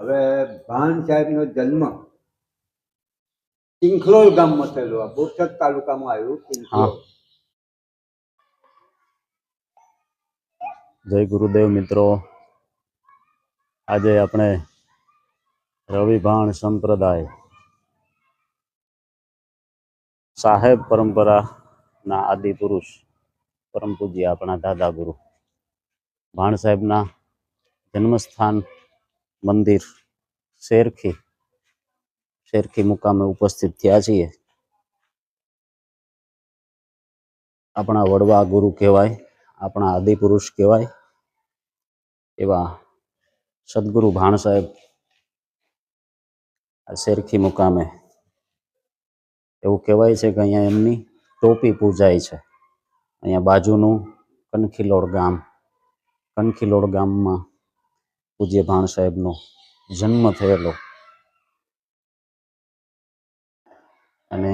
હવે ભાન સાહેબનો જન્મ ચિંખલોલ ગામમાં થયેલો બોરસદ તાલુકામાં આવ્યું જય ગુરુદેવ મિત્રો. આજે આપણે રવિભાણ સંપ્રદાય સાહેબ પરંપરાના આદિ પુરુષ પરમ પૂજ્ય આપણા દાદા ગુરુ. ભાણ સાહેબના જન્મસ્થાન મંદિર, શેરખી શેરખી મુકામે ઉપસ્થિત થયા છીએ. આપણા વડવા ગુરુ કહેવાય, આપણા આદિપુરુષ કહેવાય, એવા સદગુરુ ભાણ સાહેબ આ શેરખી મુકામે. એવું કહેવાય છે કે અહીંયા એમની ટોપી પૂજાય છે. અહીંયા બાજુનું કનખીલોડ ગામ કનખીલોડ ગામમાં પૂજ્ય ભાણ સાહેબનો જન્મ થયેલો. અને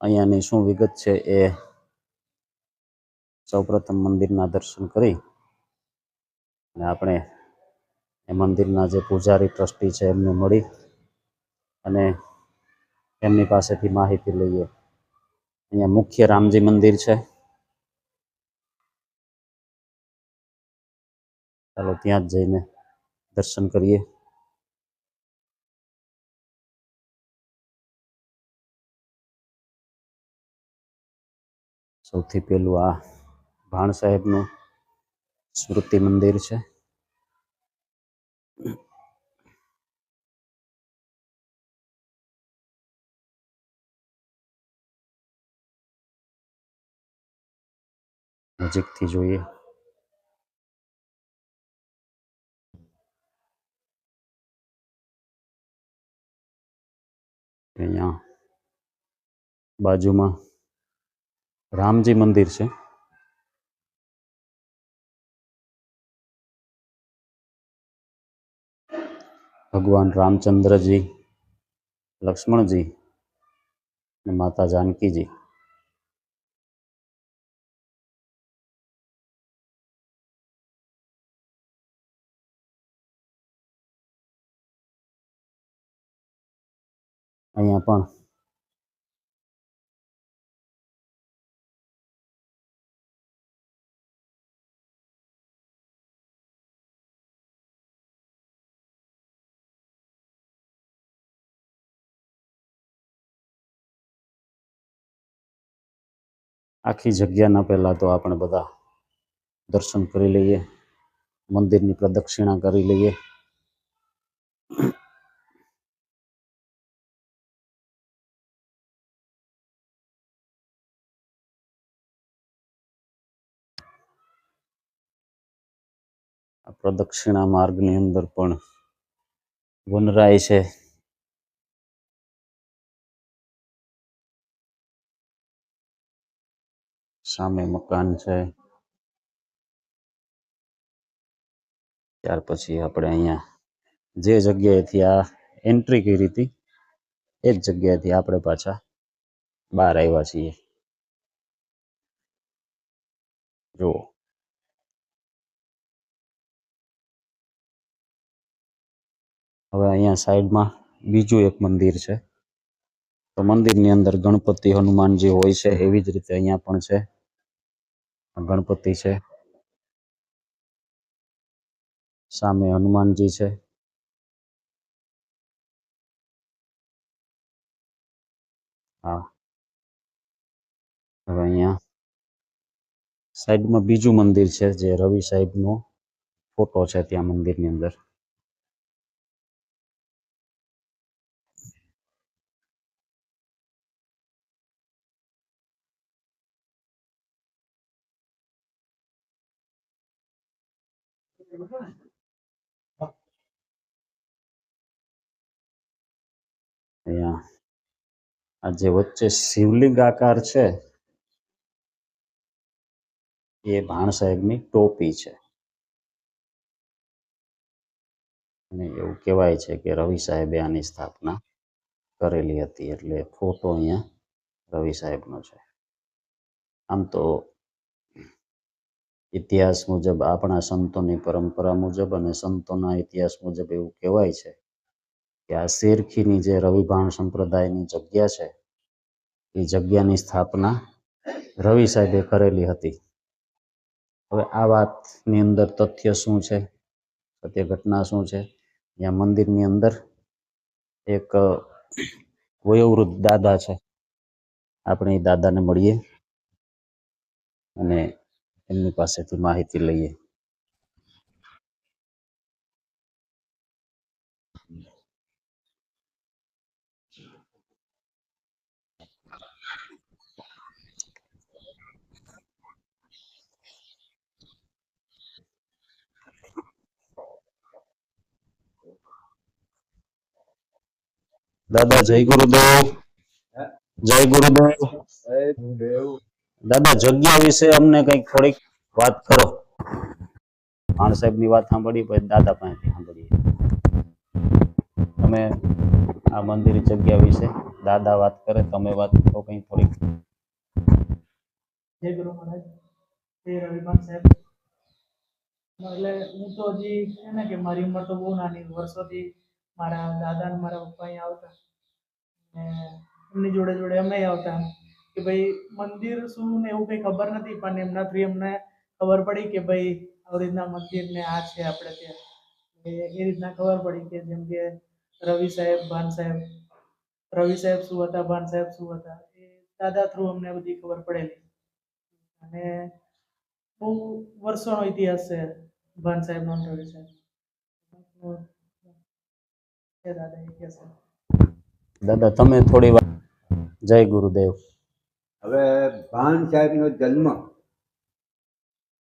અહીંયાની શું વિગત છે એ સૌપ્રથમ મંદિરના દર્શન કરી. અને આપણે એ મંદિરના જે પૂજારી ટ્રસ્ટી છે એમને મળી અને એમની પાસેથી માહિતી લઈએ. અહીંયા મુખ્ય રામજી મંદિર છે. ચાલો ત્યાં જ જઈને દર્શન કરીએ. સૌથી પહેલું આ ભાણ સાહેબનું સ્મૃતિ મંદિર છે. નજીકથી જોઈએ. અહીંયા બાજુમાં રામજી મંદિર છે. ભગવાન રામચંદ્રજી લક્ષ્મણજી અને માતા જાનકીજી. અહીંયા પણ. આખી જગ્યાના પહેલાં તો આપણે બધા દર્શન કરી લઈએ, મંદિરની પ્રદક્ષિણા કરી લઈએ. પ્રદક્ષિણા માર્ગની અંદર પણ વનરાય છે. સામે મકાન છે. ત્યાર પછી આપણે અહીંયા જે જગ્યાએથી આ એન્ટ્રી કરી હતી, એ જ જગ્યાએથી આપણે પાછા બહાર આવ્યા છીએ. જુઓ. હવે અહીંયા સાઈડમાં બીજું એક મંદિર છે. તો મંદિરની અંદર ગણપતિ હનુમાનજી હોય છે, એવી જ રીતે અહીંયા પણ છે. ગણપતિ છે. સામે હનુમાનજી છે. હા. હવે અહીંયા સાઈડમાં બીજું મંદિર છે, જે રવિ સાહેબનો ફોટો છે ત્યાં મંદિરની અંદર. અહીંયા આ જે વચ્ચે શિવલિંગ આકાર છે, એ ભાણ સાહેબની ટોપી છે. અને એવું કહેવાય છે કે રવિ સાહેબે આની સ્થાપના કરેલી હતી, એટલે ફોટો અહીંયા રવિ સાહેબનો છે. આમ તો ઇતિહાસ મુજબ આપણા સંતોની પરંપરા મુજબ અને સંતોના ઇતિહાસ મુજબ એવું કહેવાય છે કે આ શેરખીની જે રવિભાણ સંપ્રદાયની જગ્યા છે, એ જગ્યાની સ્થાપના રવિ સાહેબે કરેલી હતી. હવે આ વાતની અંદર તથ્ય શું છે? સત્ય ઘટના શું છે? ત્યાં મંદિરની અંદર એક વયોવૃદ્ધ દાદા છે. આપણે એ દાદાને મળીએ અને એમની પાસેથી માહિતી લઈએ. દાદા, જય ગુરુદેવ. જય ગુરુદેવ. દાદા, જગ્યા વિશે અમને કંઈક થોડીક વાત કરો. ભાણ સાહેબની વાત સાંભળી, પછી દાદા પાસેથી સાંભળીએ. તમે આ મંદિર જગ્યા વિશે દાદા વાત કરે, તમે વાત કરો કઈ થોડીક. જય ગુરુ મહારાજ. જય રવિભાન સાહેબ. એટલે હું તો હજી એને ને કે મારી ઉંમર તો બહુ નાની, વર્ષોથી મારા દાદા ને મારા પપ્પા અહીંયા આવતા. ને એમની જોડે જોડે અમે આવતા. કે ભાઈ, મંદિર શું ને એવું કંઈ ખબર નથી, પણ એમના થ્રી અમને ખબર પડી કે ભાઈ, આવી રીતના મંદિર ને આ છે આપણે ત્યાં. એ રીતના ખબર પડી કે જેમ કે રવિ સાહેબ, ભાન સાહેબ, રવિ સાહેબ શું હતા, ભાન સાહેબ શું હતા, એ દાદા થ્રુ અમને બધી ખબર પડેલી. અને બહુ વર્ષોનો ઇતિહાસ છે ભાન સાહેબ નો રવિ સાહેબ. દાદા તમે થોડી વાર જય ગુરુદેવ. હવે ભાન સાહેબનો જન્મ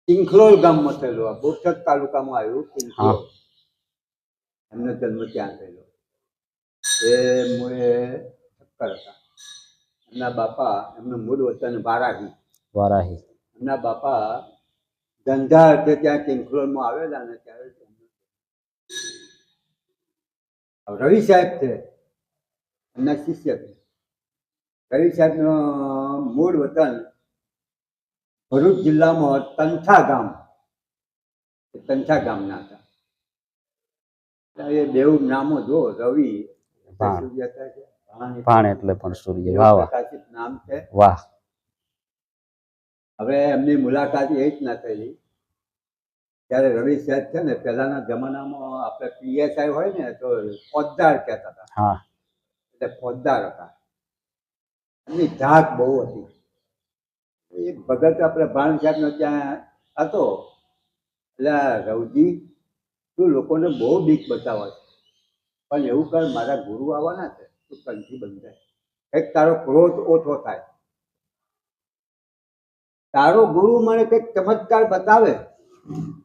ચિંખલોલ ગામમાં થયેલો. આ બોરસદ તાલુકામાં આવ્યું ચિંખલોલ. એમનો જન્મ ત્યાં થયેલો. એ મૂળે ઠક્કર હતા. એમના બાપા એમનું મૂળ વતન વારાહી. વારાહી. એમના બાપા ધંધા અર્થે ત્યાં ચિંખલોલમાં આવેલા ને ત્યારે તેમનો હવે રવિ સાહેબ છે. એમના શિષ્ય છે. રવિ સાહેબનો મૂળ વતન ભરૂચ જિલ્લામાં તંથા ગામ તંથા ગામના હતા. એ બેઉ નામો જો રવિ ભાણ. એટલે પણ સૂર્ય. વાહ વાહ. નામ છે. વાહ. હવે એમની મુલાકાત એ જ ના થયેલી ત્યારે રવિ સાહેબ છે ને પહેલાના જમાનામાં આપણે પીએસઆઈ હોય ને તો ફોજદાર કહેતા હતા. એટલે ફોજદાર હતા. એમની ધાક બહુ હતી. એક ભગત આપણે ભાણ સાહેબનો ત્યાં હતો. એટલે રવજી તું લોકોને બહુ બીક બતાવે છે. પણ એવું કર મારા ગુરુ આવવાના છે તું કંઠી બંધાય. કંઈક તારો ક્રોધ ઓછો થાય. તારો ગુરુ મને કંઈક ચમત્કાર બતાવે.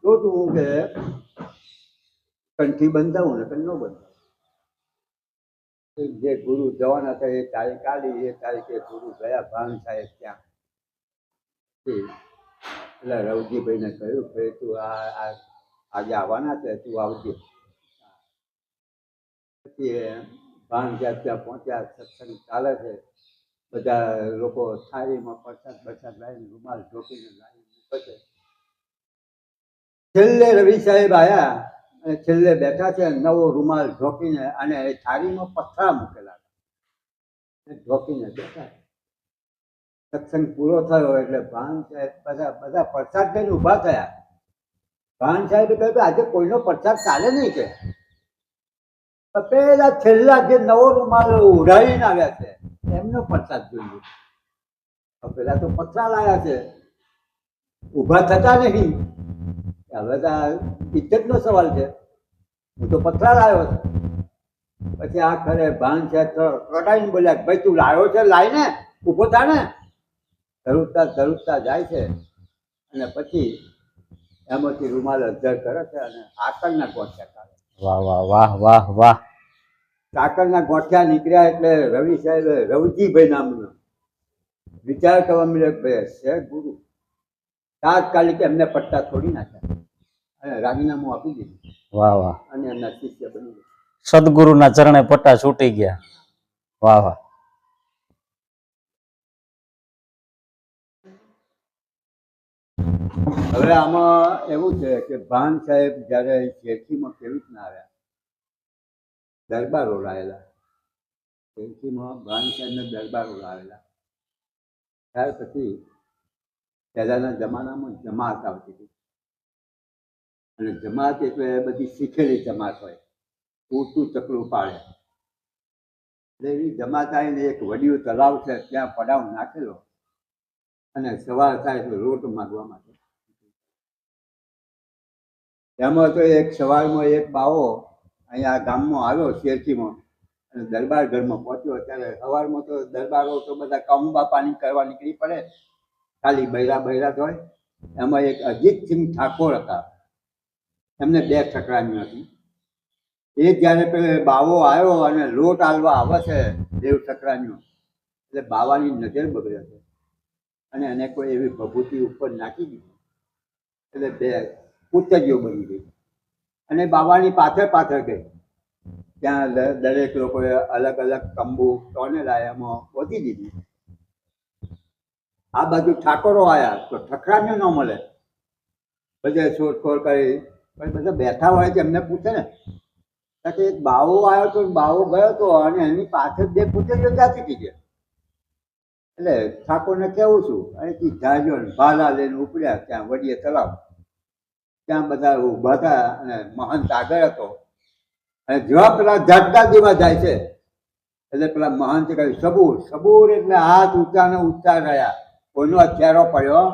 તો તું કે, કંઠી બંધાવું ને કંઈ ન બંધાવું. જે ગુરુ જવાના થાય એ તારીખ આવી એ તારીખે ગુરુ ગયા ભાન સાહેબ ત્યાં. એટલે રવજીભાઈને કહ્યું કે તું આ આજે આવવાના છે, તું આવજે. પછી ભાન જ્યાં ત્યાં પહોંચ્યા, સત્સંગ ચાલે છે. બધા લોકો થાળીમાં પ્રસાદ પ્રસાદ લાવીને રૂમાલ ઢોકીને લાવીને મૂકે છે. છેલ્લે રવિ સાહેબ આવ્યા અને છેલ્લે બેઠા છે, નવો રૂમાલ ઢોકીને અને એ થાળીમાં પથરા મૂકેલા હતા. ઢોકીને બેઠા સત્સંગ પૂરો થયો એટલે ભાન સાહેબ બધા બધા પ્રસાદ લઈને ઊભા થયા. ભાન સાહેબે કહ્યું કે આજે કોઈનો પ્રસાદ ચાલે નહીં કે. પેલા છેલ્લા જે નવો રૂમાલ ઉડાવીને આવ્યા છે, એમનો પ્રસાદ જોઈએ પેલા તો પથરા લાયા છે. ઊભા થતા નહીં. હવે તો ઇજ્જતનો સવાલ છે. હું તો પથરા લાવ્યો છું. પછી આ ખરે ભાન છે કટાઈને બોલ્યા કે ભાઈ તું લાવ્યો છે લાવીને ને ઊભો થા ને? ધરુતા ધરુતા જાય છે. અને પછી એમાંથી રૂમાલ અધર કરે છે અને આકરના ગોઠિયા કાઢે વાહ વાહ વાહ વાહ વાહ. સાકરના ગોઠિયા નીકળ્યા એટલે રવિ સાહેબ રવજીભાઈ નામનો વિચાર કરવા મળ્યો છે ગુરુ. તાત્કાલિક એમને પટ્ટા છોડી નાખ્યા. અને રાજીનામું આપી દીધું. વાહ વાહ. અને એમના શિષ્ય બની ગયા. સદગુરુના ચરણે પટ્ટા છૂટી ગયા. વાહ વાહ. હવે આમાં એવું છે કે ભાન સાહેબ જ્યારે શેરખીમાં કેવી રીતના આવ્યા? દરબારો લાવેલા શેરખીમાં ભાન સાહેબને દરબારો લાવેલા ત્યાર પછી પહેલાના જમાનામાં જમાત આવતી હતી. અને જમાત એટલે બધી શીખેલી જમાત હોય. પૂરતું ચકલું પાડે. એટલે એવી જમાત આવીને એક વડિયું તલાવ છે, ત્યાં પડાવ નાખેલો. અને સવાર થાય તો રોટ માગવા માટે. એમાં તો એક સવારમાં એક બાવો અહીંયા ગામમાં આવ્યો શેરચીમાં અને દરબાર ઘરમાં પહોંચ્યો. ત્યારે સવારમાં તો દરબારો તો બધા કામબા પાણી કરવા નીકળી પડે. ખાલી બૈરા બૈરા હોય. એમાં એક અજીતસિંહ ઠાકોર હતા. એમને બે ઠકરાની હતી. એ જ્યારે પેલો બાવો આવ્યો અને લોટ આલવા આવે છે, દેવ ઠકરાનીઓ એટલે બાવાની નજર બગડે છે. અને એને કોઈ એવી ભભૂતિ ઉપર નાખી દીધી. એટલે બે પૂતજીઓ બની ગઈ. અને બાવાની પાછળ પાછળ ગઈ. ત્યાં દરેક લોકોએ અલગ અલગ તંબુ, ટોનેલા એમાં પહોંચી દીધી. આ બાજુ ઠાકોરો આવ્યા તો ઠકરાને ન મળે. બધે શોધખોળ કરી, પછી બધા બેઠા હોય છે, એમને પૂછે ને. કે એક બાવો આવ્યો તો, બાવો ગયો તો, અને એની પાછળ બે પુત્રીઓ જાતી કીધે એટલે ઠાકોરને કેવું છું અને ને ભાલા લઈને ઉપડ્યા, ત્યાં વડીએ તળાવ ત્યાં બધા ઊભા હતા, અને મહંત આગળ હતો. અને જેવા પેલા ઝાટકા જેવા જાય છે. એટલે પેલા મહંતે કહ્યું, સબૂર સબૂર એટલે હાથ ઊંચા ને ઊંચા રહ્યા. કોઈનો હથિયારો પડ્યો.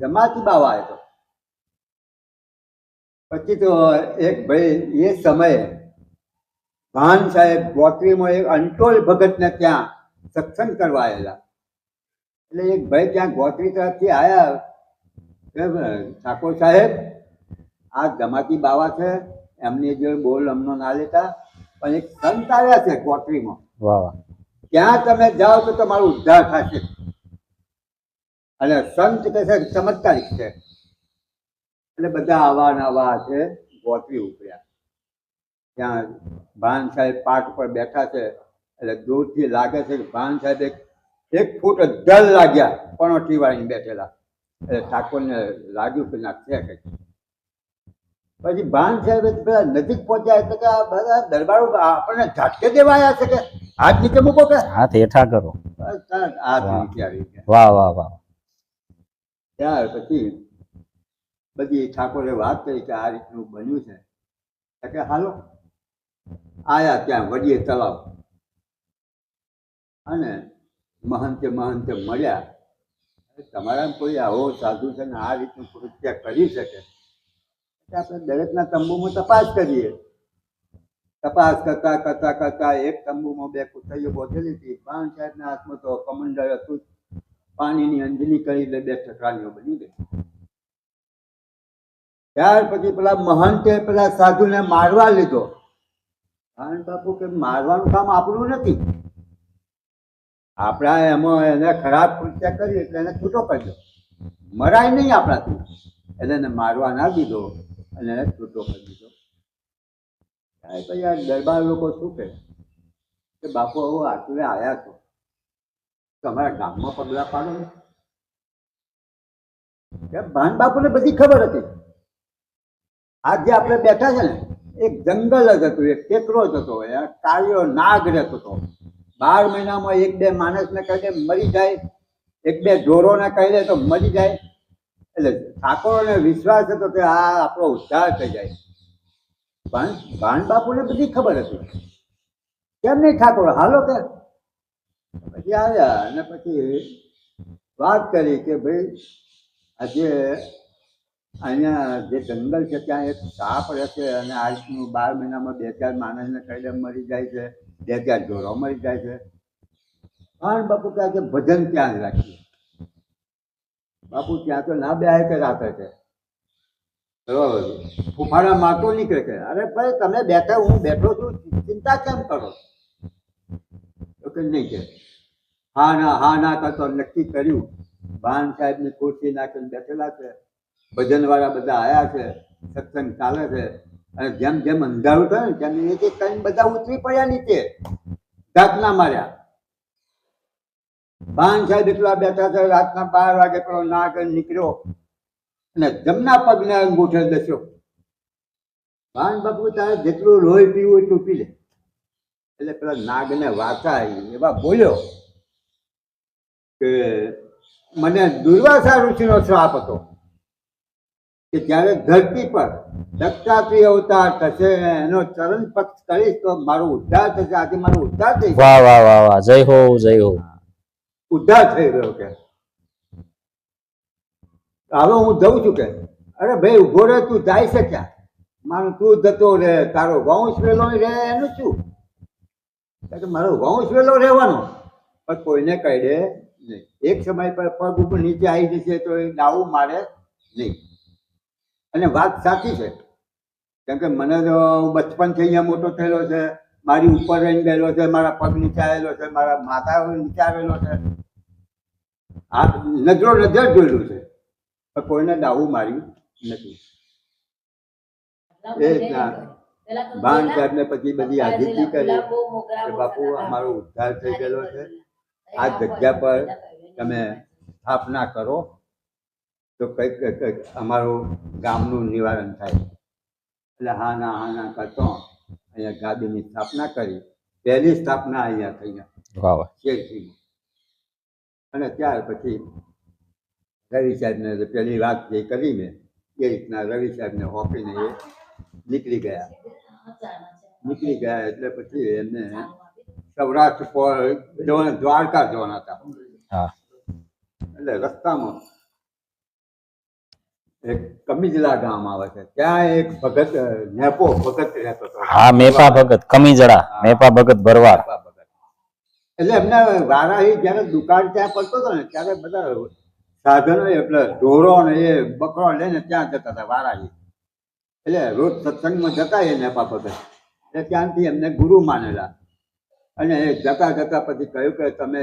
જમાતી બાવા એ પછી તો એક ભાઈ એ સમયે ભાન સાહેબ ગોત્રીમાં એક અંટોલ ભગતને ત્યાં સત્સંગ કરવા આવેલા. એટલે એક ભાઈ ત્યાં ગોત્રી તરફથી આવ્યા ઠાકોર સાહેબ આ જમાતી બાવા છે એમની જોડે બોલ અમનો ના લેતા પણ એક સંત આવ્યા છે ગોત્રીમાં. ત્યાં તમે જાઓ તો તમારો ઉદ્ધાર થશે. અને સંત કહે છે ચમત્કારિક છે. એટલે બધા આવા નવા છે ગોતરી ઉપડ્યા ત્યાં ભાન સાહેબ પાઠ પર બેઠા છે એટલે દૂરથી લાગે છે કે ભાન સાહેબ એક એક ફૂટ દલ લાગ્યા પણોઠી વાળીને બેઠેલા. એટલે ઠાકોરને લાગ્યું કે ના છે કંઈક પછી ભાન સાહેબ પેલા નજીક પહોંચ્યા એટલે કે આ બધા દરબારો આપણને ઝાટકે દેવાયા છે કે? હાથ નીચે મૂકો કે? હાથ હેઠા કરો. હાથ નીચે આવી ગયા. વાહ વાહ વાહ. ત્યાર પછી બધી ઠાકોરે વાત કરી કે આ રીતનું બન્યું છે. કે હાલો, આયા ત્યાં વડીએ તલાવ અને મહંતે મહંતે મળ્યા. તમારા કોઈ આવો સાધુ છે ને આ રીતનું કૃત્ય કરી શકે? આપણે દરેકના તંબુમાં તપાસ કરીએ. તપાસ કરતા કરતા કરતા એક તંબુમાં બે કુતરીઓ બોધેલી હતી. પાન સાહેબના હાથમાં તો કમંડળ હતું. પાણીની અંજલી કરી બે ઠકરાણીઓ બની ગઈ. ત્યાર પછી પેલા મહંતે પેલા સાધુને મારવા લીધો. ભાન બાપુ કે મારવાનું કામ આપણું નથી. આપણા એમાં એને ખરાબ કૃત્ય કરી એટલે એને છૂટો કરજો મરાય નહીં આપણાથી. એટલે એને મારવા ના દીધો અને એને છૂટો કરી દીધો. ત્યારે પછી આ દરબાર લોકો શું કે બાપુ હવે આટલે આવ્યા છો. તમારા ગામમાં પગલા પાડો ને. ભાન બાપુને બધી ખબર હતી. આ જે આપણે બેઠા છે ને, એક જંગલ જ હતું, એક ટેકરો જ હતો કાળિયો નાગ રહેતો હતો. બાર મહિનામાં એક બે માણસને કહી દે મરી જાય, એક બે ઢોરોને કહી દે તો મરી જાય. એટલે ઠાકોરોને વિશ્વાસ હતો કે આ આપણો ઉદ્ધાર થઈ જાય. પણ ભાન બાપુને બધી ખબર હતી. કેમ નહીં ઠાકોર? હાલો કે. પછી આવ્યા અને પછી વાત કરી કે ભાઈ આજે અહીંયા જે જંગલ છે ત્યાં એક સાપ રહે છે અને આજનું બાર મહિનામાં બે ચાર માણસને કઈ મરી જાય છે, બે ચાર ઢોરો મરી જાય છે. પણ બાપુ કહે કે ભજન ત્યાં જ રાખીએ. બાપુ ત્યાં તો ના બે કે રાતે છે? ફૂફાડા માતો નીકળે છે અરે ભાઈ, તમે બેઠા, હું બેઠો છું, ચિંતા કેમ કરો? તો કે, નહીં કે હા ના હા ના કરતો નક્કી કર્યું. ભાન સાહેબની ખુરશી નાખીને બેઠેલા છે. ભજન વાળા બધા આયા છે. સત્સંગ ચાલે છે. અને જેમ જેમ અંધારું થયું ને તેમ એક એક બધા ઉતરી પડ્યા નીચે. ધાક ના માર્યા. ભાન સાહેબ એટલા બેઠા છે, રાતના બાર વાગે પેલો નાગ નીકળ્યો અને જમના પગને અંગૂઠે દસ્યો ભાન બાપુ તારે જેટલું લોહી પીવું એટલું પી લે. એટલે પેલા નાગને આવી એવા બોલ્યો. કે મને દુર્વાસા ઋષિનો શ્રાપ હતો કે જ્યારે ધરતી પર દત્તાત્રેય અવતાર થશે એનો ચરણ પક્ષ કરીશ તો મારો ઉદ્ધાર થશે. આજે મારો ઉદ્ધાર થઈ વાહ વાહ વાહ વાહ. જય હો જય હો. ઉદ્ધાર થઈ ગયો કે. હવે હું જઉં છું કે અરે ભાઈ ઊભો રે તું જાય છે ક્યાં? મારું તું જતો રે તારો વંશ વેલો રે એનું શું? મારો વંશ વેલો રહેવાનો. પણ કોઈને કહી દે એક સમય પર પગ ઉપર નીચે આવી જશે તો એ દાવું મારે નહીં. અને વાત સાચી છે. કેમ કે મને તો બચપનથી અહીંયા મોટો થયેલો છે મારી ઉપર રહીને ગયેલો છે મારા પગ નીચે આવેલો છે મારા માથા નીચે આવેલો છે. આ નજરો નજર જોયેલું છે. પણ કોઈને દાવું માર્યું નથી. એ ભાન સાહેબને પછી બધી આજીતી કરી બાપુ અમારો ઉદ્ધાર થઈ ગયેલો છે. આ જગ્યા પર તમે સ્થાપના કરો તો કંઈક કંઈક અમારું ગામનું નિવારણ થાય. એટલે હા ના હા ના કરતો અહીંયા ગાદીની સ્થાપના કરી. પહેલી સ્થાપના અહીંયા થઈ વાહ વાહ. અને ત્યાર પછી રવિ સાહેબને પહેલી પેલી વાત જે કરી મેં એ રીતના રવિ સાહેબને હોપીને એ નીકળી ગયા. નીકળી ગયા એટલે પછી એમને સૌરાષ્ટ્ર જવાના દ્વારકા જવાના હતા. હા. એટલે રસ્તામાં એક કમીજલા ગામ આવે છે. ત્યાં એક ભગત નેપો ભગત રહેતો હતો. હા મેપા ભગત કમીજળા મેપા ભગત ભરવાડ. એટલે એમને વારાહી જયારે દુકાન ત્યાં પડતો હતો ને ત્યારે બધા સાધનો એટલે ઢોરો ને એ બકરો લઈને ત્યાં જતા હતા વારાહી. એટલે રોજ સત્સંગમાં જતા એ નેપા ભગત. એટલે ત્યાંથી એમને ગુરુ માનેલા. અને એ જતા જતા પછી કહ્યું કે તમે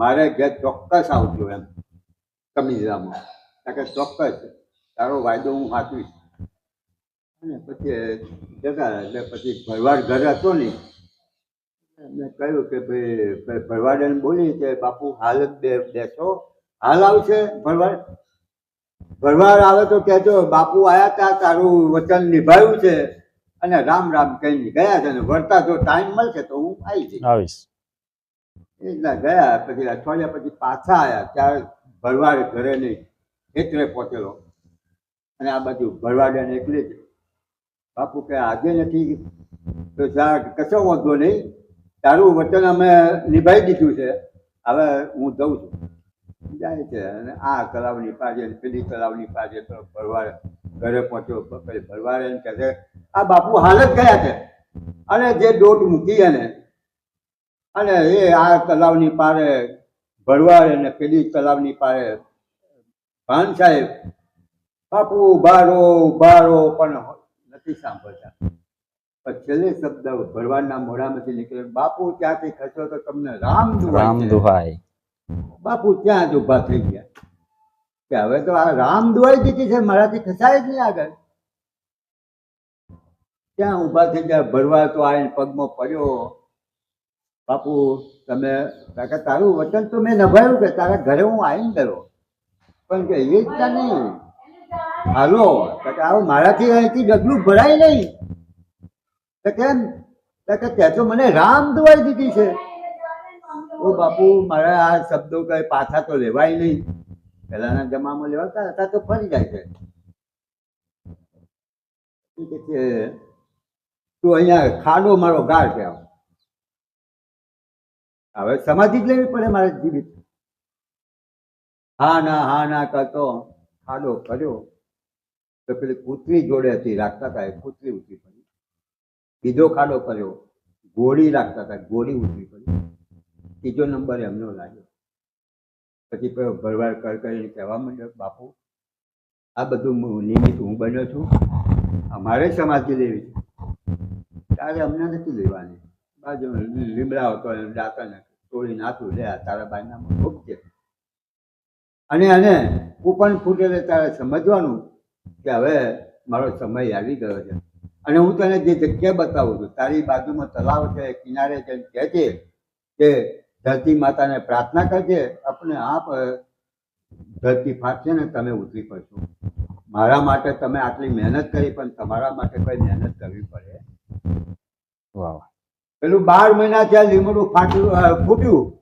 મારે ઘેર ચોક્કસ આવજો એમ કમીઝામાં. કે ચોક્કસ તારો વાયદો હું સાચવીશ અને પછી જતા એટલે પછી ભરવાડ ઘરે હતો નહીં. મેં કહ્યું કે ભાઈ ભાઈ ભરવાડને બોલી કે બાપુ હાલ જ બેસો. હાલ આવશે ભરવાડ? ભરવાડ આવે તો કહેજો, બાપુ આવ્યા તા, તારું વચન નિભાવ્યું છે. અને રામ રામ કહીને ગયા છે ને વળતા જો ટાઈમ મળશે તો હું આવી જઈશ. આવીશ. એ રીતના ગયા પછી અઠવાડિયા પછી પાછા આવ્યા ત્યારે ભરવાડ ઘરે નહીં એટલે પહોંચેલો. અને આ બાજુ ભરવાડને એકલી જ બાપુ કે આજે નથી તો કશો વાંધો નહીં. તારું વચન અમે નિભાવી દીધું છે. હવે હું જઉં છું. જાય છે. અને આ તળાવની પાસે પેલી તળાવની પાસે ભરવાડ ઘરે પહોંચ્યો. ભરવાડે એમ કહે છે આ બાપુ હાલ જ ગયા છે. અને જે દોટ મૂકી એને અને એ આ તલાવની પારે ભરવાડ અને પેલી તલાવની પારે ભાન સાહેબ બાપુ ઉભારો ઉભારો પણ નથી સાંભળતા. પણ છેલ્લે શબ્દ ભરવાડના મોઢામાંથી નીકળે બાપુ ત્યાંથી ખસો તો તમને રામ રામ દુહાય. બાપુ ત્યાં જ ઊભા થઈ ગયા? કે હવે તો આ રામ દુહાઈ દીધી છે મારાથી ખસાય જ નહીં આગળ. ત્યાં ઊભા થઈ ગયા? ભરવા તો આવીને પગમાં પડ્યો. બાપુ તમે કાકા તારું વચન તો મેં નભાયું કે તારા ઘરે હું આવીને ગયો. પણ કે એ રીતના નહીં. હાલો કાકા આવું મારાથી અહીંથી ડગલું ભરાય નહીં. તો કેમ? કાકે ત્યાં તો મને રામ દુવાઈ દીધી છે. ઓ બાપુ મારા આ શબ્દો કઈ પાછા તો લેવાય નહીં. પહેલાના જમામાં લેવાતા હતા તો ફરી જાય છે, તું અહીંયા ખાડો મારો ગાળ આમ. હવે સમાધિ જ લેવી પડે મારે જીવિત. હા ના હા ના કરતો ખાડો કર્યો તો પેલી કૂતરી જોડે હતી, રાખતા હતા, એ કૂતરી ઉતરી પડી. બીજો ખાડો કર્યો, ગોળી રાખતા હતા, ગોળી ઉતરી પડી. ત્રીજો નંબર એમનો લાગ્યો. પછી પેલો ભરવાડ કર કરીને કહેવા માંડ્યો, બાપુ, આ બધું નિમિત્ત હું બન્યો છું. અમારે સમાધિ લેવી છે. તારે અમને નથી લેવાની બાજુ લીમડા હતો એને દાંતને તોડી નાખ્યું લે તારા બાયનામાં છે અને અને કૂપન ફૂટેલે તારે સમજવાનું કે હવે મારો સમય આવી ગયો છે. અને હું તને જે જગ્યા બતાવું છું, તારી બાજુમાં તલાવ છે, કિનારે જેમ કહે છે કે ધરતી માતાને પ્રાર્થના કરજે, આપણે આપ ધરતી ફાટશે ને તમે ઉતરી પડશો. મારા માટે તમે આટલી મહેનત કરી, પણ તમારા માટે કોઈ મહેનત કરવી પડે. વાહ. પેલું બાર મહિના ત્યાં લીમડું ફાટ્યું ફૂટ્યું.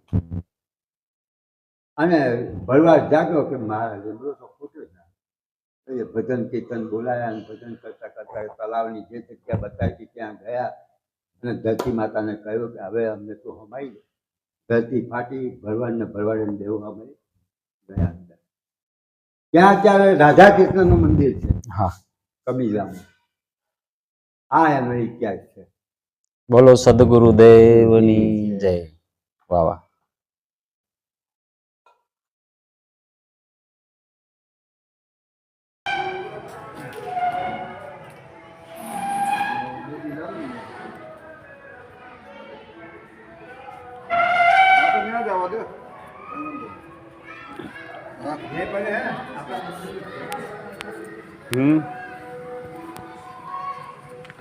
અને ભરવા જાગ્યો કે મારા લીમડો તો ફૂટ્યો છે એ ભજન કીર્તન બોલાયા અને ભજન કરતા કરતા તલાવની જે જગ્યા બતાવી ત્યાં ગયા. અને ધરતી માતાને કહ્યું કે હવે અમને તો હમાઈ ધરતી ફાટી ભરવાડ ને ભરવાડ દેવું હમાઈ ગયા અંદર. ત્યાં અત્યારે રાધા કૃષ્ણનું મંદિર છે. હા. કબીલામાં. આ એનો ઇતિહાસ છે? બોલો સદગુરુ દેવની જય. વાહ વાહ. હમ.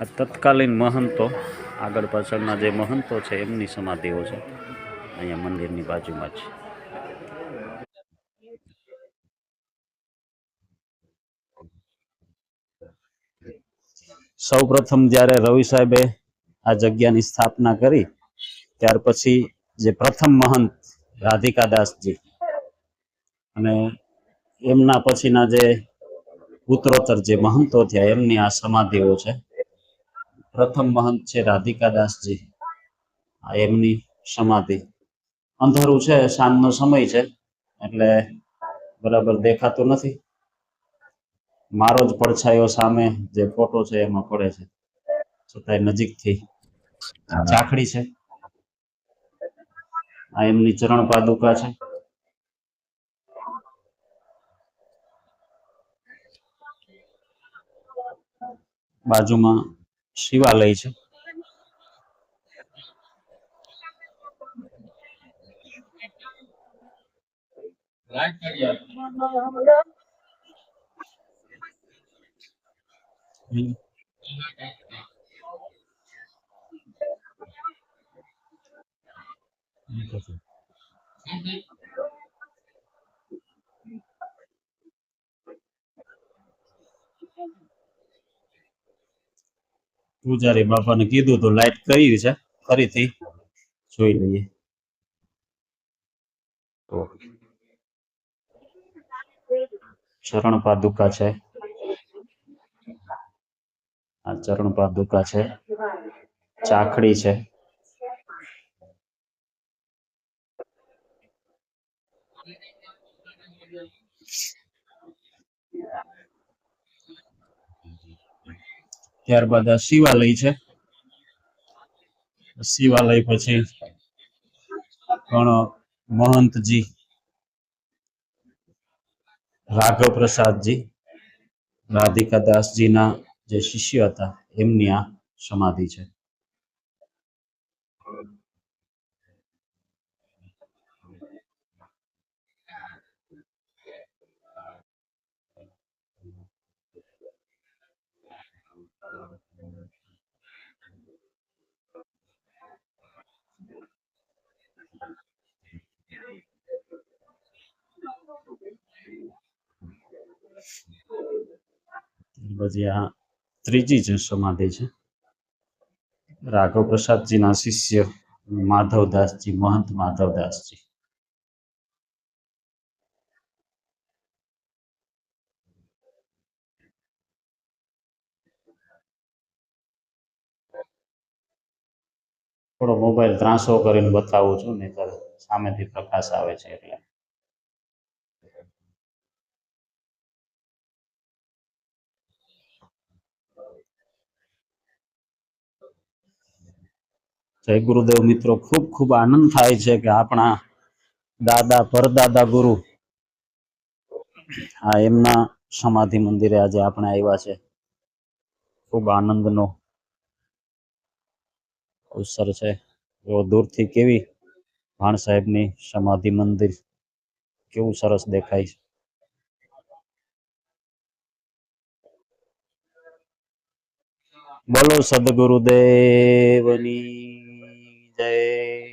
આ તત્કાલીન મહંતો, આગળ પાછળના જે મહંતો છે, એમની સમાધિઓ છે. અહીંયા મંદિરની બાજુમાં જ. સૌ પ્રથમ જ્યારે રવિ સાહેબે આ જગ્યાની સ્થાપના કરી, ત્યાર પછી જે પ્રથમ મહંત રાધિકા દાસજી અને એમના પછીના જે ઉત્તરોત્તર જે મહંતો થયા, એમની આ સમાધિઓ છે. પ્રથમ મહંત છે રાધિકા દાસજી. એમની સમાધિ. અંધારું છે, સાંજનો સમય છે, એટલે બરાબર દેખાતું નથી. મારો જ પડછાયો સામે જે ફોટો છે એમાં પડે છે. છતાંય નજીકથી ચાખડી છે. આ એમની ચરણ પાદુકા છે. બાજુમાં શિવાલય છે હમ. પૂજારી બાપાને કીધું તો, લાઈટ કરી છે, ફરીથી જોઈ લઈએ. તો ચરણ પાદુકા છે. આ ચરણ પાદુકા છે. ચાખડી છે. ત્યારબાદ આ શિવાલય છે. શિવાલય પછી પણ મહંતજી રાઘવ પ્રસાદજી રાધિકા દાસજીના જે શિષ્ય હતા એમની આ સમાધિ છે. પછી આ ત્રીજી જે સમાધિ છે. રાઘવ પ્રસાદજીના શિષ્ય માધવદાસજી, મહંત માધવદાસજી. થોડો મોબાઈલ ત્રાસો કરીને બતાવું છું નહીં સામેથી પ્રકાશ આવે છે એટલે. જય ગુરુદેવ મિત્રો, ખૂબ ખૂબ આનંદ થાય છે કે આપણા દાદા, પરદાદા ગુરુ આ એમના સમાધિ મંદિરે આજે આપણે આવ્યા છે. ખૂબ આનંદનો અવસર છે. જો દૂરથી કેવી ભાણ સાહેબની સમાધિ મંદિર કેવું સરસ દેખાય છે. બોલો સદગુરુદેવની જય